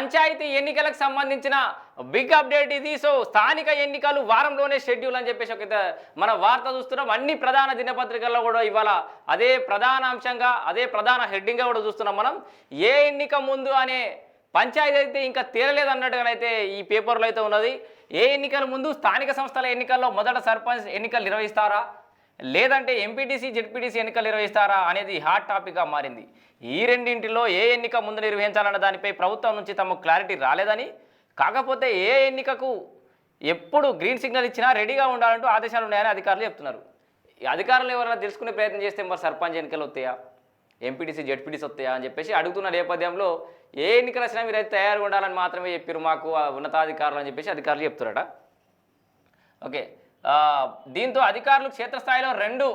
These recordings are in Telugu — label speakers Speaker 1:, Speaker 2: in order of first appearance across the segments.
Speaker 1: పంచాయతీ ఎన్నికలకు సంబంధించిన బిగ్ అప్డేట్ ఇది. సో స్థానిక ఎన్నికలు వారంలోనే షెడ్యూల్ అని చెప్పేసి ఒక మన వార్త చూస్తున్నాం. అన్ని ప్రధాన దినపత్రికల్లో కూడా ఇవాళ అదే ప్రధాన అంశంగా అదే ప్రధాన హెడ్డింగ్గా కూడా చూస్తున్నాం మనం. ఏ ఎన్నిక ముందు అనే పంచాయతీ అయితే ఇంకా తేలలేదు అన్నట్టుగానైతే ఈ పేపర్లో అయితే ఉన్నది. ఏ ఎన్నికల ముందు స్థానిక సంస్థల ఎన్నికల్లో మొదట సర్పంచ్ ఎన్నికలు నిర్వహిస్తారా? లేదంటే ఎంపీటీసీ జెడ్పీటీసీ ఎన్నికలు నిర్వహిస్తారా అనేది హాట్ టాపిక్గా మారింది. ఈ రెండింటిలో ఏ ఎన్నిక ముందు నిర్వహించాలన్న దానిపై ప్రభుత్వం నుంచి తమకు క్లారిటీ రాలేదని కాకపోతే ఏ ఎన్నికకు ఎప్పుడు గ్రీన్ సిగ్నల్ ఇచ్చినా రెడీగా ఉండాలంటూ ఆదేశాలు ఉన్నాయని అధికారులు చెప్తున్నారు. ఈ అధికారులు ఎవరైనా తెలుసుకునే ప్రయత్నం చేస్తే మరి సర్పంచ్ ఎన్నికలు వస్తాయా? ఎంపీటీసీ జెడ్పీటీసీ వస్తాయా అని చెప్పేసి అడుగుతున్న నేపథ్యంలో ఏ ఎన్నికలు వచ్చినా మీరైతే అయితే తయారుగా ఉండాలని మాత్రమే చెప్పారు మాకు ఆ ఉన్నతాధికారులు అని చెప్పేసి అధికారులు చెప్తున్నారట. ఓకే. దీంతో అధికారులు క్షేత్రస్థాయిలో రెండు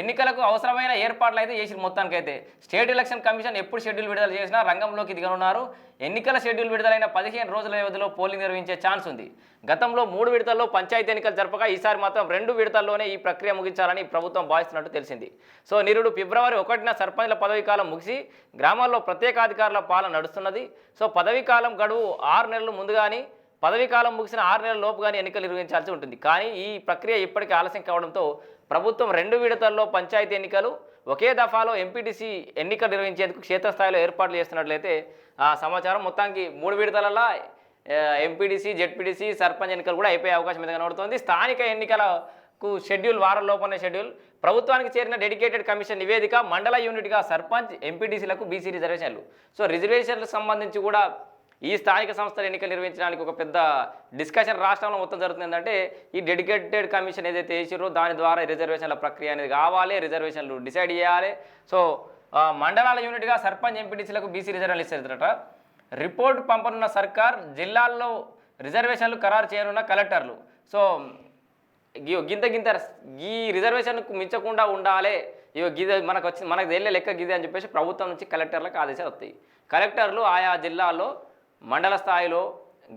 Speaker 1: ఎన్నికలకు అవసరమైన ఏర్పాట్లు అయితే చేసిన మొత్తానికైతే. స్టేట్ ఎలక్షన్ కమిషన్ ఎప్పుడు షెడ్యూల్ విడుదల చేసినా రంగంలోకి దిగనున్నారు. ఎన్నికల షెడ్యూల్ విడుదలైన పదిహేను రోజుల వ్యవధిలో పోలింగ్ నిర్వహించే ఛాన్స్ ఉంది. గతంలో మూడు విడతల్లో పంచాయతీ ఎన్నికలు జరపగా ఈసారి మాత్రం రెండు విడతల్లోనే ఈ ప్రక్రియ ముగించాలని ప్రభుత్వం భావిస్తున్నట్టు తెలిసింది. సో నిరుడు ఫిబ్రవరి ఒకటిన సర్పంచ్ల పదవీ కాలం ముగిసి గ్రామాల్లో ప్రత్యేకాధికారుల పాలన నడుస్తున్నది. సో పదవీ కాలం గడువు ఆరు నెలలు ముందుగానే పదవీ కాలం ముగిసిన ఆరు నెలల లోపు కానీ ఎన్నికలు నిర్వహించాల్సి ఉంటుంది. కానీ ఈ ప్రక్రియ ఇప్పటికీ ఆలస్యం కావడంతో ప్రభుత్వం రెండు విడతల్లో పంచాయతీ ఎన్నికలు ఒకే దఫాలో ఎంపీటీసీ ఎన్నికలు నిర్వహించేందుకు క్షేత్రస్థాయిలో ఏర్పాట్లు చేస్తున్నట్లయితే ఆ సమాచారం మొత్తానికి మూడు విడతలలో ఎంపీడీసీ జెడ్పీటీసీ సర్పంచ్ ఎన్నికలు కూడా అయిపోయే అవకాశం అయితే కనబడుతోంది. స్థానిక ఎన్నికలకు షెడ్యూల్ వారం లోపలనే షెడ్యూల్. ప్రభుత్వానికి చేరిన డెడికేటెడ్ కమిషన్ నివేదిక మండల యూనిట్గా సర్పంచ్ ఎంపీటీసీలకు బీసీ రిజర్వేషన్లు. సో రిజర్వేషన్లకు సంబంధించి కూడా ఈ స్థానిక సంస్థల ఎన్నికలు నిర్వహించడానికి ఒక పెద్ద డిస్కషన్ రాష్ట్రంలో మొత్తం జరుగుతుంది. ఏంటంటే ఈ డెడికేటెడ్ కమిషన్ ఏదైతే వేసిరో దాని ద్వారా రిజర్వేషన్ల ప్రక్రియ అనేది కావాలి రిజర్వేషన్లు డిసైడ్ చేయాలి. సో మండలాల యూనిట్గా సర్పంచ్ ఎంపీటీసీలకు బీసీ రిజర్వేషన్లు ఇస్తారట. రిపోర్ట్ పంపనున్న సర్కార్ జిల్లాల్లో రిజర్వేషన్లు ఖరారు చేయనున్న కలెక్టర్లు. సో ఇగో గింత గింత ఈ రిజర్వేషన్కు మించకుండా ఉండాలి. ఇగో గిద మనకు వచ్చి మనకు తెలియ లెక్క గిదే అని చెప్పేసి ప్రభుత్వం నుంచి కలెక్టర్లకు ఆదేశాలు వస్తాయి. కలెక్టర్లు ఆయా జిల్లాల్లో మండల స్థాయిలో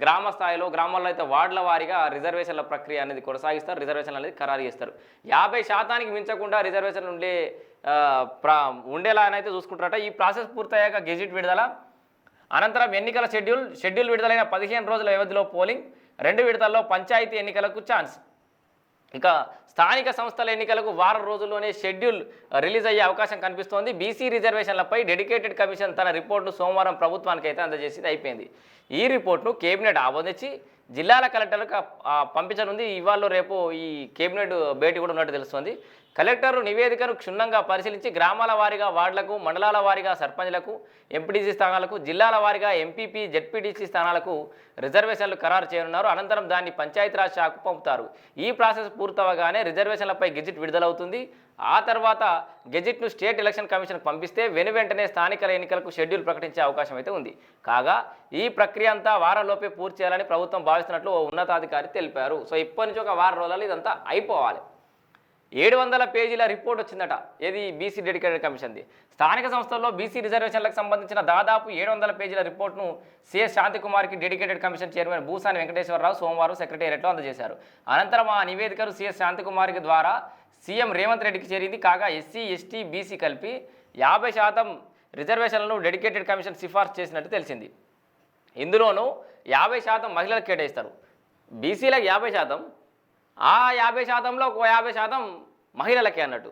Speaker 1: గ్రామ స్థాయిలో గ్రామాల్లో అయితే వార్డుల వారీగా రిజర్వేషన్ల ప్రక్రియ అనేది కొనసాగిస్తారు. రిజర్వేషన్లు అనేది ఖరారు చేస్తారు. యాభై శాతానికి మించకుండా రిజర్వేషన్ ఉండే ప్రా ప్ర ఉండేలానైతే చూసుకుంటారట. ఈ ప్రాసెస్ పూర్తయ్యాక గెజిట్ విడుదల అనంతరం ఎన్నికల షెడ్యూల్ షెడ్యూల్ విడుదలైన పదిహేను రోజుల వ్యవధిలో పోలింగ్ రెండు విడతల్లో పంచాయతీ ఎన్నికలకు ఛాన్స్. ఇక స్థానిక సంస్థల ఎన్నికలకు వారం రోజుల్లోనే షెడ్యూల్ రిలీజ్ అయ్యే అవకాశం కనిపిస్తోంది. బీసీ రిజర్వేషన్లపై డెడికేటెడ్ కమిషన్ తన రిపోర్ట్ను సోమవారం ప్రభుత్వానికి అయితే అందజేసింది. అయిపోయింది. ఈ రిపోర్ట్ను కేబినెట్ ఆమోదించి జిల్లాల కలెక్టర్లకు పంపించనుంది. ఇవాళ రేపు ఈ కేబినెట్ భేటీ కూడా ఉన్నట్టు తెలుస్తుంది. కలెక్టర్ నివేదికను క్షుణ్ణంగా పరిశీలించి గ్రామాల వారీగా వార్డులకు మండలాల వారీగా సర్పంచ్లకు ఎంపీటీసీ స్థానాలకు జిల్లాల వారీగా ఎంపీపీ జెడ్పీటీసీ స్థానాలకు రిజర్వేషన్లు ఖరారు చేయనున్నారు. అనంతరం దాన్ని పంచాయతీరాజ్ శాఖకు పంపుతారు. ఈ ప్రాసెస్ పూర్తవగానే రిజర్వేషన్లపై గెజిట్ విడుదలవుతుంది. ఆ తర్వాత గెజిట్ను స్టేట్ ఎలక్షన్ కమిషన్కు పంపిస్తే వెను వెంటనే స్థానిక ఎన్నికలకు షెడ్యూల్ ప్రకటించే అవకాశం అయితే ఉంది. కాగా ఈ ప్రక్రియ అంతా వారంలోపే పూర్తి చేయాలని ప్రభుత్వం భావిస్తున్నట్లు ఓ ఉన్నతాధికారి తెలిపారు. సో ఇప్పటి నుంచి ఒక వారం రోజులు ఇదంతా అయిపోవాలి. ఏడు వందల పేజీల రిపోర్ట్ వచ్చిందట ఏది బీసీ డెడికేటెడ్ కమిషన్ది. స్థానిక సంస్థల్లో బీసీ రిజర్వేషన్లకు సంబంధించిన దాదాపు ఏడు వందల పేజీల రిపోర్ట్ను CS శాంతికుమార్కి dedicated commission chairman Bhusani Venkateswararao సోమవారం సెక్రటేరియట్లో అందజేశారు. అనంతరం ఆ నివేదికను సిఎస్ శాంతికుమార్కి ద్వారా సీఎం రేవంత్ రెడ్డికి చేరింది. కాగా ఎస్సీ ఎస్టీ బీసీ కలిపి యాభై శాతం రిజర్వేషన్లను డెడికేటెడ్ కమిషన్ సిఫార్సు చేసినట్టు తెలిసింది. ఇందులోనూ యాభై శాతం మహిళలకు కేటాయిస్తారు. బీసీలకు యాభై శాతం ఆ యాభై శాతంలో ఒక యాభై శాతం మహిళలకే అన్నట్టు.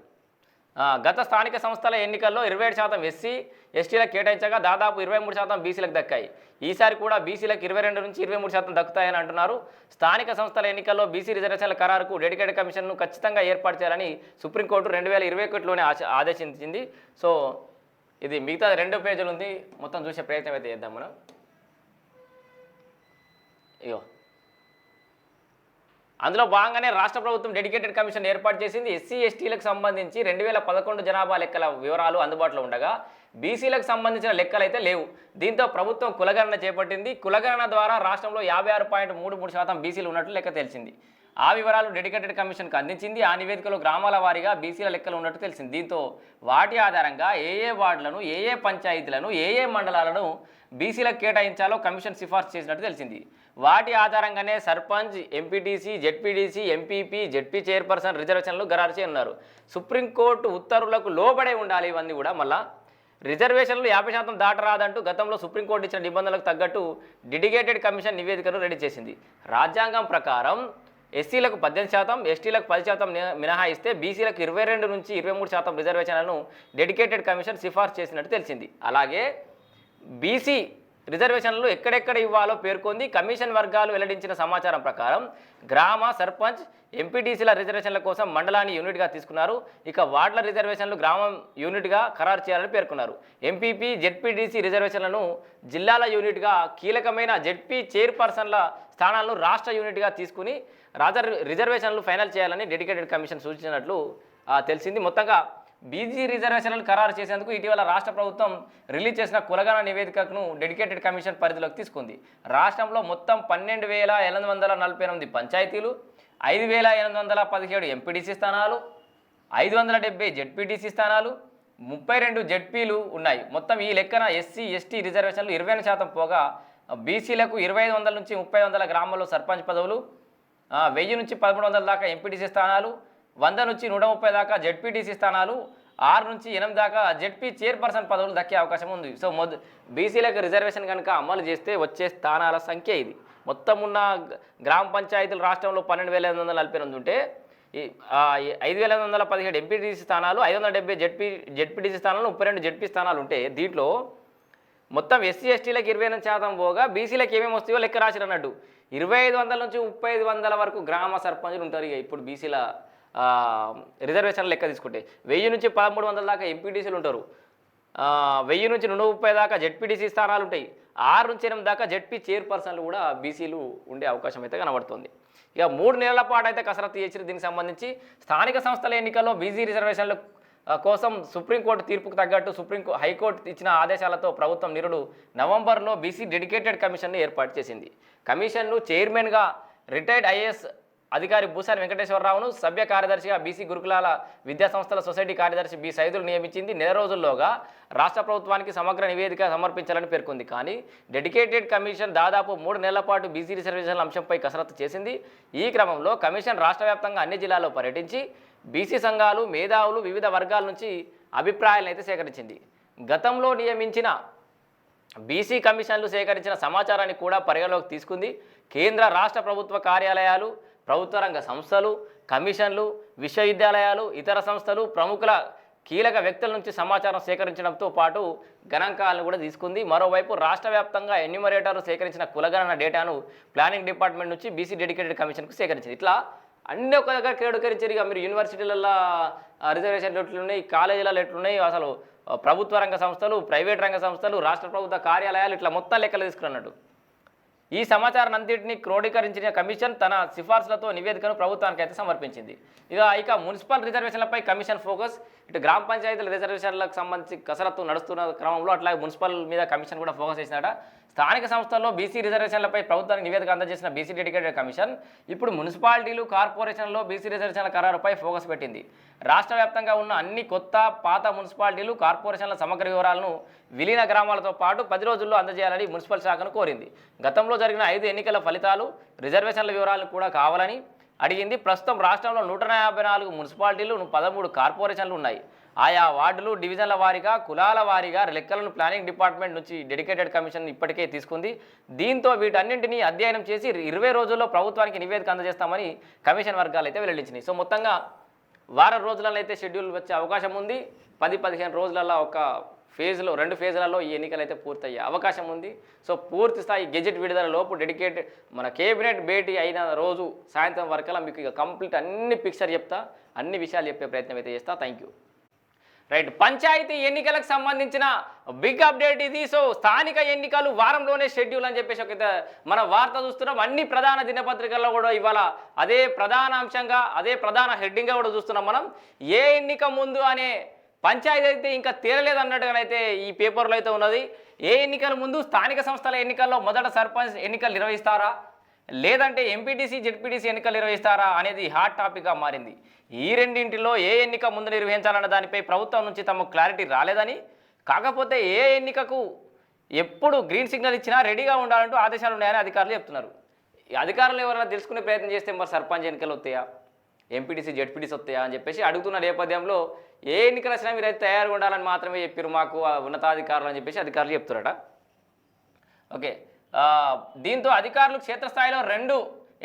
Speaker 1: గత స్థానిక సంస్థల ఎన్నికల్లో ఇరవై ఏడు శాతం ఎస్సీ ఎస్టీలకు కేటాయించగా దాదాపు ఇరవై మూడు శాతం బీసీలకు దక్కాయి. ఈసారి కూడా బీసీలకు ఇరవై రెండు నుంచి ఇరవై మూడు శాతం దక్కుతాయని అంటున్నారు. స్థానిక సంస్థల ఎన్నికల్లో బీసీ రిజర్వేషన్ల ఖరారుకు డెడికేటెడ్ కమిషన్ను ఖచ్చితంగా ఏర్పాటు చేయాలని సుప్రీంకోర్టు రెండు వేల ఇరవై ఒకటిలోనే ఆశ- ఆదేశించింది. సో ఇది మిగతా రెండు పేజీలు ఉంది. మొత్తం చూసే ప్రయత్నం అయితే చేద్దాం మనం. ఇగో. అందులో భాగంగానే రాష్ట్ర ప్రభుత్వం డెడికేటెడ్ కమిషన్ ఏర్పాటు చేసింది. ఎస్సీ ఎస్టీలకు సంబంధించి రెండు వేల పదకొండు జనాభా లెక్కల వివరాలు అందుబాటులో ఉండగా బీసీలకు సంబంధించిన లెక్కలు అయితే లేవు. దీంతో ప్రభుత్వం కులగణన చేపట్టింది. కులగణన ద్వారా రాష్ట్రంలో యాభై ఆరు పాయింట్ మూడు మూడు శాతం బీసీలు ఉన్నట్లు లెక్క తెలిసింది. ఆ వివరాలు డెడికేటెడ్ కమిషన్కు అందించింది. ఆ నివేదికలో గ్రామాల వారీగా బీసీల లెక్కలు ఉన్నట్టు తెలిసింది. దీంతో వాటి ఆధారంగా ఏ ఏ వార్డులను ఏ ఏ పంచాయతీలను ఏ ఏ మండలాలను బీసీలకు కేటాయించాలో కమిషన్ సిఫార్సు చేసినట్టు తెలిసింది. వాటి ఆధారంగానే sarpanch M P T C Z P T C M P P Z P chairperson రిజర్వేషన్లు గరారు చేయనున్నారు. సుప్రీంకోర్టు ఉత్తర్వులకు లోబడే ఉండాలి ఇవన్నీ కూడా మళ్ళా రిజర్వేషన్లు యాభై శాతం దాటరాదంటూ గతంలో సుప్రీంకోర్టు ఇచ్చిన నిబంధనలకు తగ్గట్టు డెడికేటెడ్ కమిషన్ నివేదికను రెడీ చేసింది. రాజ్యాంగం ప్రకారం ఎస్సీలకు పద్దెనిమిది శాతం ఎస్టీలకు పది శాతం మినహాయిస్తే బీసీలకు ఇరవై రెండు నుంచి ఇరవై మూడు శాతం రిజర్వేషన్లను డెడికేటెడ్ కమిషన్ సిఫార్సు చేసినట్టు తెలిసింది. అలాగే బీసీ రిజర్వేషన్లు ఎక్కడెక్కడ ఇవ్వాలో పేర్కొంది కమిషన్ వర్గాలు వెల్లడించిన సమాచారం ప్రకారం గ్రామ సర్పంచ్ ఎంపీటీసీల రిజర్వేషన్ల కోసం మండలాన్ని యూనిట్గా తీసుకున్నారు. ఇక వార్డుల రిజర్వేషన్లు గ్రామం యూనిట్గా ఖరారు చేయాలని పేర్కొన్నారు. ఎంపీపీ జెడ్పీటీసీ రిజర్వేషన్లను జిల్లాల యూనిట్గా కీలకమైన జెడ్పీ చైర్పర్సన్ల స్థానాలను రాష్ట్ర యూనిట్గా తీసుకుని రాజర్ రిజర్వేషన్లు ఫైనల్ చేయాలని డెడికేటెడ్ కమిషన్ సూచించినట్లు తెలిసింది. మొత్తంగా బీజీ రిజర్వేషన్లు ఖరారు చేసేందుకు ఇటీవల రాష్ట్ర ప్రభుత్వం రిలీజ్ చేసిన కులగణ నివేదికను డెడికేటెడ్ కమిషన్ పరిధిలోకి తీసుకుంది. రాష్ట్రంలో మొత్తం పన్నెండు వేల ఎనిమిది వందల నలభై ఎనిమిది పంచాయతీలు ఐదు వేల ఎనిమిది వందల పదిహేడు ఎంపీడీసీ స్థానాలు ఐదు వందల డెబ్బై జెడ్పీటీసీ స్థానాలు ముప్పై రెండు జెడ్పీలు ఉన్నాయి. మొత్తం ఈ లెక్కన ఎస్సీ ఎస్టీ రిజర్వేషన్లు ఇరవై శాతం పోగా బీసీలకు ఇరవై ఐదు వందల నుంచి ముప్పై వందల గ్రామాల్లో సర్పంచ్ పదవులు వెయ్యి నుంచి పదమూడు వందల దాకా ఎంపీటీసీ స్థానాలు వంద నుంచి నూట ముప్పై దాకా జెడ్పీటీసీ స్థానాలు ఆరు నుంచి ఎనిమిది దాకా జెడ్పీ చైర్పర్సన్ పదవులు దక్కే అవకాశం ఉంది. సో మొద బీసీలకు రిజర్వేషన్ కనుక అమలు చేస్తే వచ్చే స్థానాల సంఖ్య ఇది. మొత్తం ఉన్న గ్రామ పంచాయతీలు రాష్ట్రంలో పన్నెండు వేల ఎనిమిది వందల నలభై ఎనిమిది ఉంటే ఈ ఐదు వేల ఎనిమిది వందల పదిహేడు ఎంపీటీసీ స్థానాలు ఐదు వందల డెబ్బై జెడ్పీ జెడ్పీటీసీ స్థానాలు ముప్పై రెండు జెడ్పీ స్థానాలు ఉంటే దీంట్లో మొత్తం ఎస్సీ ఎస్టీలకు ఇరవై ఎనిమిది శాతం పోగా బీసీలకు ఏమేమి వస్తాయో లెక్క రాసిరు అన్నట్టు ఇరవై ఐదు వందల నుంచి ముప్పై ఐదు వందల వరకు గ్రామ సర్పంచులు ఉంటారు ఇక ఇప్పుడు బీసీల రిజర్వేషన్ లెక్క తీసుకుంటే. వెయ్యి నుంచి పదమూడు వందల దాకా ఎంపీటీసీలు ఉంటారు. వెయ్యి నుంచి నూట ముప్పై దాకా జెడ్పీటీసీ స్థానాలు ఉంటాయి. ఆరు నుంచి ఎనిమిది దాకా జెడ్పీ చైర్పర్సన్లు కూడా బీసీలు ఉండే అవకాశం అయితే కనబడుతుంది. ఇక మూడు నెలల పాటు అయితే కసరత్తు చేసిన దీనికి సంబంధించి. స్థానిక సంస్థల ఎన్నికల్లో బీసీ రిజర్వేషన్ల కోసం సుప్రీంకోర్టు తీర్పుకు తగ్గట్టు సుప్రీం హైకోర్టు ఇచ్చిన ఆదేశాలతో ప్రభుత్వం నిరుడు నవంబర్లో బీసీ డెడికేటెడ్ కమిషన్ను ఏర్పాటు చేసింది. కమిషన్ను చైర్మన్గా రిటైర్డ్ ఐఏఎస్ అధికారి భూసాని వెంకటేశ్వరరావును సభ్య కార్యదర్శిగా బీసీ గురుకులాల విద్యా సంస్థల సొసైటీ కార్యదర్శి బి సైదులు నియమించింది. నెల రోజుల్లోగా రాష్ట్ర ప్రభుత్వానికి సమగ్ర నివేదిక సమర్పించాలని పేర్కొంది. కానీ డెడికేటెడ్ కమిషన్ దాదాపు మూడు నెలల పాటు బీసీ రిజర్వేషన్ల అంశంపై కసరత్తు చేసింది. ఈ క్రమంలో కమిషన్ రాష్ట్ర వ్యాప్తంగా అన్ని జిల్లాల్లో పర్యటించి బీసీ సంఘాలు మేధావులు వివిధ వర్గాల నుంచి అభిప్రాయాలను అయితే సేకరించింది. గతంలో నియమించిన బీసీ కమిషన్లు సేకరించిన సమాచారాన్ని కూడా పరిగణలోకి తీసుకుంది. కేంద్ర రాష్ట్ర ప్రభుత్వ కార్యాలయాలు ప్రభుత్వ రంగ సంస్థలు కమిషన్లు విశ్వవిద్యాలయాలు ఇతర సంస్థలు ప్రముఖుల కీలక వ్యక్తుల నుంచి సమాచారం సేకరించడంతో పాటు గణాంకాలను కూడా తీసుకుంది. మరోవైపు రాష్ట్ర వ్యాప్తంగా ఎన్యూమరేటర్ సేకరించిన కులగణన డేటాను ప్లానింగ్ డిపార్ట్మెంట్ నుంచి బీసీ డెడికేటెడ్ కమిషన్కు సేకరించింది. ఇట్లా అన్ని ఒక దగ్గర కేడుకరించారు ఇక మీరు యూనివర్సిటీలలో రిజర్వేషన్లు ఎట్లున్నాయి కాలేజీలలో ఎట్లున్నాయి అసలు ప్రభుత్వ రంగ సంస్థలు ప్రైవేట్ రంగ సంస్థలు రాష్ట్ర ప్రభుత్వ కార్యాలయాలు ఇట్లా మొత్తం లెక్కలు తీసుకున్నట్టు ఈ సమాచారం అంతటిని క్రోడీకరించిన కమిషన్ తన సిఫార్సులతో నివేదికను ప్రభుత్వానికి అయితే సమర్పించింది. ఇక ఇక మున్సిపల్ రిజర్వేషన్లపై కమిషన్ ఫోకస్ ఇటు గ్రామ పంచాయతీల రిజర్వేషన్లకు సంబంధించి కసరత్తు నడుస్తున్న క్రమంలో అట్లాగే మున్సిపల్ మీద కమిషన్ కూడా ఫోకస్ చేసినట స్థానిక సంస్థల్లో బీసీ రిజర్వేషన్లపై ప్రభుత్వానికి నివేదిక అందజేసిన బీసీ డెడికేటెడ్ కమిషన్ ఇప్పుడు మున్సిపాలిటీలు కార్పొరేషన్లో బీసీ రిజర్వేషన్ల ఖరారుపై ఫోకస్ పెట్టింది. రాష్ట్ర వ్యాప్తంగా ఉన్న అన్ని కొత్త పాత మున్సిపాలిటీలు కార్పొరేషన్ల సమగ్ర వివరాలను విలీన గ్రామాలతో పాటు పది రోజుల్లో అందజేయాలని మున్సిపల్ శాఖను కోరింది. గతంలో జరిగిన ఐదు ఎన్నికల ఫలితాలు రిజర్వేషన్ల వివరాలు కూడా కావాలని అడిగింది. ప్రస్తుతం రాష్ట్రంలో నూట యాభై నాలుగు మున్సిపాలిటీలు పదమూడు కార్పొరేషన్లు ఉన్నాయి. ఆయా వార్డులు డివిజన్ల వారీగా కులాల వారీగా లెక్కలను ప్లానింగ్ డిపార్ట్మెంట్ నుంచి డెడికేటెడ్ కమిషన్ ఇప్పటికే తీసుకుంది. దీంతో వీటన్నింటినీ అధ్యయనం చేసి ఇరవై రోజుల్లో ప్రభుత్వానికి నివేదిక అందజేస్తామని కమిషన్ వర్గాలు అయితే వెల్లడించినాయి. సో మొత్తంగా వారం రోజులలో అయితే షెడ్యూల్ వచ్చే అవకాశం ఉంది. పది పదిహేను రోజులలో ఒక ఫేజ్లో రెండు ఫేజ్లలో ఈ ఎన్నికలు అయితే పూర్తయ్యే అవకాశం ఉంది. సో పూర్తి స్థాయి గెజెట్ విడుదల లోపు డెడికేటెడ్ మన కేబినెట్ భేటీ అయిన రోజు సాయంత్రం వరకల్లా మీకు ఇక కంప్లీట్ అన్ని పిక్చర్ చెప్తా అన్ని విషయాలు చెప్పే ప్రయత్నం అయితే చేస్తా. Thank you. రైట్. పంచాయతీ ఎన్నికలకు సంబంధించిన బిగ్ అప్డేట్ ఇది. సో స్థానిక ఎన్నికలు వారంలోనే షెడ్యూల్ అని చెప్పేసి ఒక మన వార్త చూస్తున్నాం. అన్ని ప్రధాన దినపత్రికల్లో కూడా ఇవాళ అదే ప్రధాన అంశంగా అదే ప్రధాన హెడ్డింగ్గా కూడా చూస్తున్నాం మనం. ఏ ఎన్నిక ముందు అనే పంచాయతీ అయితే ఇంకా తీరలేదు అన్నట్టుగానైతే ఈ పేపర్లో అయితే ఉన్నది. ఏ ఎన్నికల ముందు స్థానిక సంస్థల ఎన్నికల్లో మొదట సర్పంచ్ ఎన్నికలు నిర్వహిస్తారా? లేదంటే ఎంపీటీసీ జెడ్పీటీసీ ఎన్నికలు నిర్వహిస్తారా అనేది హాట్ టాపిక్గా మారింది. ఈ రెండింటిలో ఏ ఎన్నిక ముందు నిర్వహించాలన్న దానిపై ప్రభుత్వం నుంచి తమకు క్లారిటీ రాలేదని కాకపోతే ఏ ఎన్నికకు ఎప్పుడు గ్రీన్ సిగ్నల్ ఇచ్చినా రెడీగా ఉండాలంటూ ఆదేశాలు ఉన్నాయని అధికారులు చెప్తున్నారు. ఈ అధికారులు ఎవరైనా తెలుసుకునే ప్రయత్నం చేస్తే మరి సర్పంచ్ ఎన్నికలు వస్తాయా? ఎంపీటీసీ జెడ్పీటీసీ వస్తాయా అని చెప్పేసి అడుగుతున్న నేపథ్యంలో ఏ ఎన్నికలు వచ్చినా మీరైతే తయారుగా ఉండాలని మాత్రమే చెప్పారు మాకు ఆ ఉన్నతాధికారులు అని చెప్పేసి అధికారులు చెప్తున్నారట. ఓకే. దీంతో అధికారులు క్షేత్రస్థాయిలో రెండు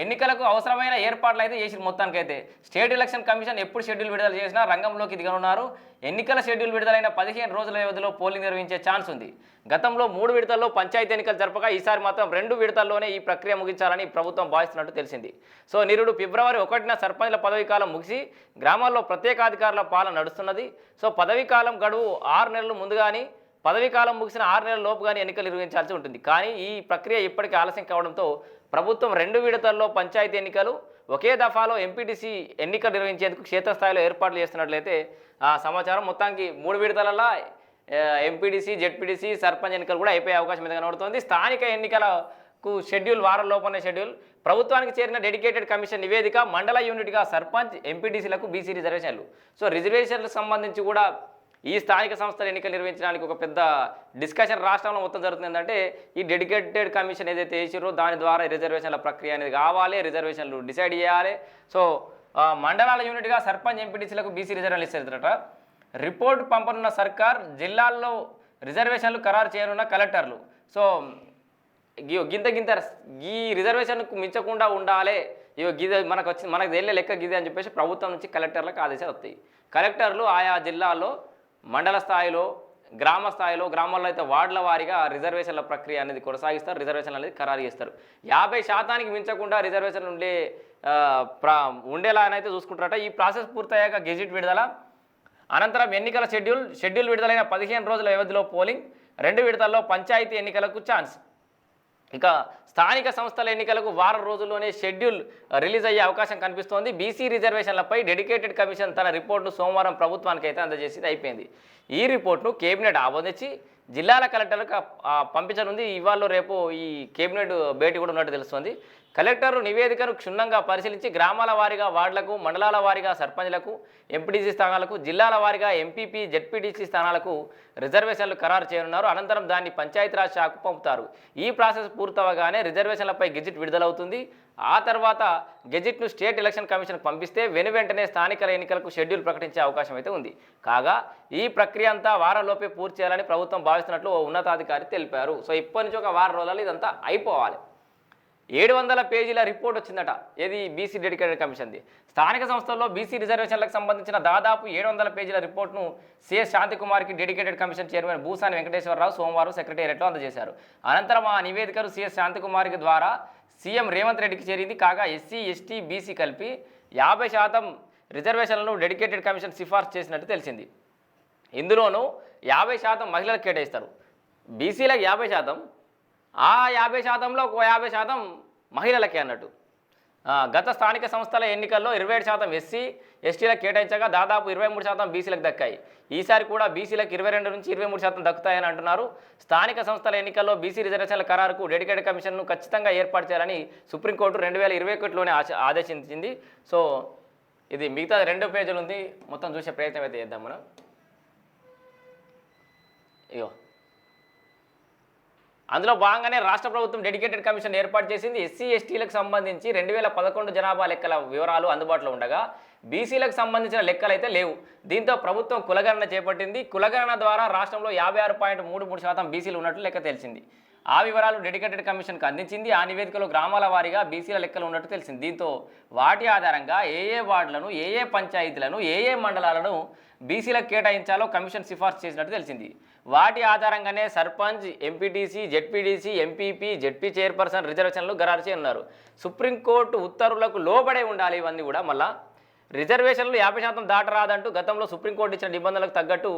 Speaker 1: ఎన్నికలకు అవసరమైన ఏర్పాట్లు అయితే చేసిన మొత్తానికైతే. స్టేట్ ఎలక్షన్ కమిషన్ ఎప్పుడు షెడ్యూల్ విడుదల చేసినా రంగంలోకి దిగనున్నారు. ఎన్నికల షెడ్యూల్ విడుదలైన పదిహేను రోజుల వ్యవధిలో పోలింగ్ నిర్వహించే ఛాన్స్ ఉంది. గతంలో మూడు విడతల్లో పంచాయతీ ఎన్నికలు జరపగా ఈసారి మాత్రం రెండు విడతల్లోనే ఈ ప్రక్రియ ముగించాలని ప్రభుత్వం భావిస్తున్నట్టు తెలిసింది. సో నిరుడు ఫిబ్రవరి ఒకటిన సర్పంచ్ల పదవీ కాలం ముగిసి గ్రామాల్లో ప్రత్యేకాధికారుల పాలన నడుస్తున్నది. సో పదవీ కాలం గడువు ఆరు నెలలు ముందుగానే పదవీ కాలం ముగిసిన ఆరు నెలల లోపుగానే కానీ ఎన్నికలు నిర్వహించాల్సి ఉంటుంది. కానీ ఈ ప్రక్రియ ఇప్పటికీ ఆలస్యం కావడంతో ప్రభుత్వం రెండు విడతల్లో పంచాయతీ ఎన్నికలు ఒకే దఫాలో ఎంపీటీసీ ఎన్నికలు నిర్వహించేందుకు క్షేత్రస్థాయిలో ఏర్పాట్లు చేస్తున్నట్లయితే ఆ సమాచారం మొత్తానికి మూడు విడతలలో ఎంపీటీసీ జెడ్పీటీసీ సర్పంచ్ ఎన్నికలు కూడా అయిపోయే అవకాశం మీద కనబడుతోంది. స్థానిక ఎన్నికలకు షెడ్యూల్ వారం లోపలనే షెడ్యూల్. ప్రభుత్వానికి చేరిన డెడికేటెడ్ కమిషన్ నివేదిక మండల యూనిట్గా సర్పంచ్ ఎంపీటీసీలకు బీసీ రిజర్వేషన్లు. సో రిజర్వేషన్లకు సంబంధించి కూడా ఈ స్థానిక సంస్థల ఎన్నికలు నిర్వహించడానికి ఒక పెద్ద డిస్కషన్ రాష్ట్రంలో మొత్తం జరుగుతుంది. ఏంటంటే ఈ డెడికేటెడ్ కమిషన్ ఏదైతే వేసిరో దాని ద్వారా రిజర్వేషన్ల ప్రక్రియ అనేది కావాలి రిజర్వేషన్లు డిసైడ్ చేయాలి. సో మండలాల యూనిట్గా సర్పంచ్ ఎంపీటీసీలకు బీసీ రిజర్వేషన్లు ఇస్తారట. రిపోర్ట్ పంపనున్న సర్కార్ జిల్లాల్లో రిజర్వేషన్లు ఖరారు చేయనున్న కలెక్టర్లు. సో గింత గింత ఈ రిజర్వేషన్కు మించకుండా ఉండాలి. ఇగో గిద మనకు వచ్చి మనకు తెలియ లెక్క గిదే అని చెప్పేసి ప్రభుత్వం నుంచి కలెక్టర్లకు ఆదేశాలు వస్తాయి. కలెక్టర్లు ఆయా జిల్లాల్లో మండల స్థాయిలో గ్రామ స్థాయిలో గ్రామాల్లో అయితే వార్డుల వారీగా రిజర్వేషన్ల ప్రక్రియ అనేది కొనసాగిస్తారు. రిజర్వేషన్లు అనేది ఖరారు చేస్తారు. యాభై శాతానికి మించకుండా రిజర్వేషన్లు ఉండే ప్రా ఉండేలానైతే చూసుకుంటారట. ఈ ప్రాసెస్ పూర్తయ్యాక గెజిట్ విడుదల. అనంతరం ఎన్నికల షెడ్యూల్ షెడ్యూల్ విడుదలైన పదిహేను రోజుల వ్యవధిలో పోలింగ్ రెండు విడతల్లో పంచాయతీ ఎన్నికలకు ఛాన్స్. ఇక స్థానిక సంస్థల ఎన్నికలకు వారం రోజుల్లోనే షెడ్యూల్ రిలీజ్ అయ్యే అవకాశం కనిపిస్తోంది. బీసీ రిజర్వేషన్లపై డెడికేటెడ్ కమిషన్ తన రిపోర్టును సోమవారం ప్రభుత్వానికి అయితే అందజేసింది. అయిపోయింది. ఈ రిపోర్ట్ను కేబినెట్ ఆమోదించి జిల్లాల కలెక్టర్లకు పంపించనుంది. ఇవాళ రేపు ఈ కేబినెట్ భేటీ కూడా ఉన్నట్టు తెలుస్తుంది. కలెక్టర్ నివేదికను క్షుణ్ణంగా పరిశీలించి గ్రామాల వారీగా వార్డులకు మండలాల వారీగా సర్పంచ్లకు ఎంపీటీసీ స్థానాలకు జిల్లాల వారీగా ఎంపీపీ జెడ్పీటీసీ స్థానాలకు రిజర్వేషన్లు ఖరారు చేయనున్నారు. అనంతరం దాన్ని పంచాయతీరాజ్ శాఖకు పంపుతారు. ఈ ప్రాసెస్ పూర్తవగానే రిజర్వేషన్లపై గెజిట్ విడుదలవుతుంది. ఆ తర్వాత గెజిట్ను స్టేట్ ఎలక్షన్ కమిషన్కు పంపిస్తే వెను వెంటనే స్థానిక ఎన్నికలకు షెడ్యూల్ ప్రకటించే అవకాశం అయితే ఉంది. కాగా ఈ ప్రక్రియ అంతా వారంలోపే పూర్తి చేయాలని ప్రభుత్వం భావిస్తున్నట్లు ఓ ఉన్నతాధికారి తెలిపారు. సో ఇప్పటి నుంచి ఒక వారం రోజులు ఇదంతా అయిపోవాలి. ఏడు వందల పేజీల రిపోర్ట్ వచ్చిందట ఏది బీసీ డెడికేటెడ్ కమిషన్ది. స్థానిక సంస్థల్లో బీసీ రిజర్వేషన్లకు సంబంధించిన దాదాపు ఏడు వందల పేజీల రిపోర్ట్ను CS శాంతికుమార్కి dedicated commission chairman Bhusani Venkateswararao సోమవారం సెక్రటేరియట్లో అందజేశారు. అనంతరం ఆ నివేదికను సిఎస్ శాంతికుమార్కి ద్వారా సీఎం రేవంత్ రెడ్డికి చేరింది. కాగా ఎస్సీ ఎస్టీ బీసీ కలిపి యాభై శాతం రిజర్వేషన్లను డెడికేటెడ్ కమిషన్ సిఫార్సు చేసినట్టు తెలిసింది. ఇందులోనూ యాభై శాతం మహిళలకు కేటాయిస్తారు. బీసీలకు యాభై శాతం ఆ యాభై శాతంలో ఒక యాభై శాతం మహిళలకే అన్నట్టు. గత స్థానిక సంస్థల ఎన్నికల్లో ఇరవై ఏడు శాతం ఎస్సీ ఎస్టీలకు కేటాయించగా దాదాపు ఇరవై మూడు శాతం బీసీలకు దక్కాయి. ఈసారి కూడా బీసీలకు ఇరవై రెండు నుంచి ఇరవై మూడు శాతం దక్కుతాయని అంటున్నారు. స్థానిక సంస్థల ఎన్నికల్లో బీసీ రిజర్వేషన్ల ఖరారుకు డెడికేటెడ్ కమిషన్ను ఖచ్చితంగా ఏర్పాటు చేయాలని సుప్రీంకోర్టు రెండు వేల ఇరవై ఒకటిలోనే ఆదేశించింది. సో ఇది మిగతా రెండో పేజీలు ఉంది. మొత్తం చూసే ప్రయత్నం అయితే చేద్దాం మనం. ఇగో. అందులో భాగంగానే రాష్ట్ర ప్రభుత్వం డెడికేటెడ్ కమిషన్ ఏర్పాటు చేసింది. ఎస్సీ ఎస్టీలకు సంబంధించి రెండు వేల పదకొండు జనాభా లెక్కల వివరాలు అందుబాటులో ఉండగా బీసీలకు సంబంధించిన లెక్కలు అయితే లేవు. దీంతో ప్రభుత్వం కులగణన చేపట్టింది. కులగణన ద్వారా రాష్ట్రంలో యాభై ఆరు పాయింట్ మూడు మూడు శాతం బీసీలు ఉన్నట్లు లెక్క తెలిసింది. ఆ వివరాలు డెడికేటెడ్ కమిషన్కు అందించింది. ఆ నివేదికలో గ్రామాల వారీగా బీసీల లెక్కలు ఉన్నట్టు తెలిసింది. దీంతో వాటి ఆధారంగా ఏ ఏ వార్డులను ఏ ఏ పంచాయతీలను ఏ ఏ మండలాలను బీసీలకు కేటాయించాలో కమిషన్ సిఫార్సు చేసినట్టు తెలిసింది. వాటి ఆధారంగానే sarpanch M P T C Z P T C M P P Z P chairperson రిజర్వేషన్లు ఖరారు చేయనున్నారు. సుప్రీంకోర్టు ఉత్తర్వులకు లోబడే ఉండాలి ఇవన్నీ కూడా మళ్ళా రిజర్వేషన్లు యాభై శాతం దాటరాదంటూ గతంలో సుప్రీంకోర్టు ఇచ్చిన నిబంధనలకు తగ్గట్టు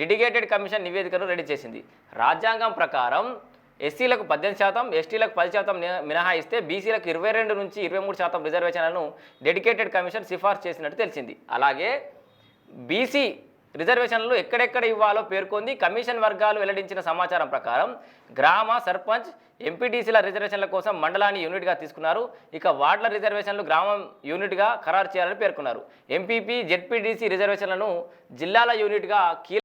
Speaker 1: డెడికేటెడ్ కమిషన్ నివేదికను రెడీ చేసింది. రాజ్యాంగం ప్రకారం ఎస్సీలకు పద్దెనిమిది శాతం ఎస్టీలకు పది శాతం మినహాయిస్తే బీసీలకు ఇరవై రెండు నుంచి ఇరవై మూడు శాతం రిజర్వేషన్లను డెడికేటెడ్ కమిషన్ సిఫార్సు చేసినట్టు తెలిసింది. అలాగే బీసీ రిజర్వేషన్లు ఎక్కడెక్కడ ఇవ్వాలో పేర్కొంది కమిషన్ వర్గాలు వెల్లడించిన సమాచారం ప్రకారం గ్రామ సర్పంచ్ ఎంపీటీసీల రిజర్వేషన్ల కోసం మండలాన్ని యూనిట్గా తీసుకున్నారు. ఇక వార్డుల రిజర్వేషన్లు గ్రామం యూనిట్గా ఖరారు చేయాలని పేర్కొన్నారు. ఎంపీపీ జెడ్పీటీసీ రిజర్వేషన్లను జిల్లాల యూనిట్గా కీలక